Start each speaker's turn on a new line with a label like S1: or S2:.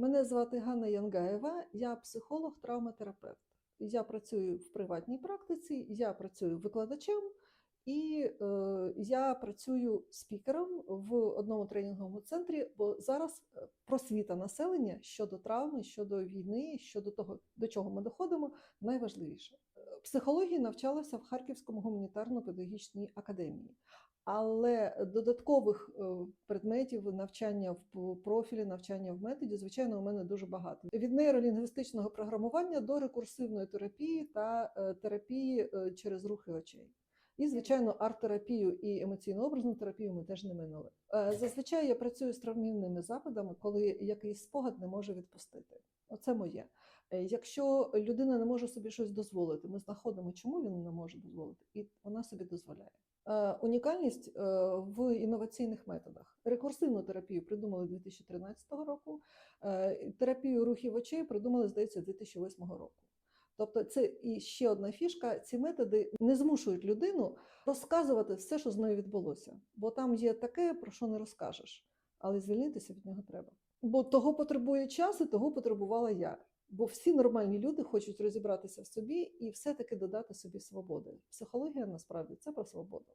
S1: Мене звати Ганна Янгаєва, я психолог-травматерапевт. Я працюю в приватній практиці, я працюю викладачем і е, я працюю спікером в одному тренінговому центрі, бо зараз е, просвіта населення щодо травми, щодо війни, щодо того, до чого ми доходимо, найважливіше. Е, Психології навчалася в Харківському гуманітарно-педагогічній академії. Але додаткових е, предметів навчання в профілі, навчання в методі, звичайно, у мене дуже багато. Від нейролінгвістичного програмування до рекурсивної терапії та е, терапії е, через рухи очей. І, звичайно, арт-терапію і емоційно-образну терапію ми теж не минули. Зазвичай я працюю з травмівними запитами, коли якийсь спогад не може відпустити. Оце моє. Якщо людина не може собі щось дозволити, ми знаходимо, чому він не може дозволити, і вона собі дозволяє. Е, Унікальність е, в інноваційних методах. Рекурсивну терапію придумали 2013 року, е, терапію рухів очей придумали, здається, 2008 року. Тобто, це і ще одна фішка. Ці методи не змушують людину розказувати все, що з нею відбулося, бо там є таке, про що не розкажеш, але звільнитися від нього треба. Бо того потребує час, і того потребувала я. Бо всі нормальні люди хочуть розібратися в собі і все-таки додати собі свободи. Психологія насправді це про свободу.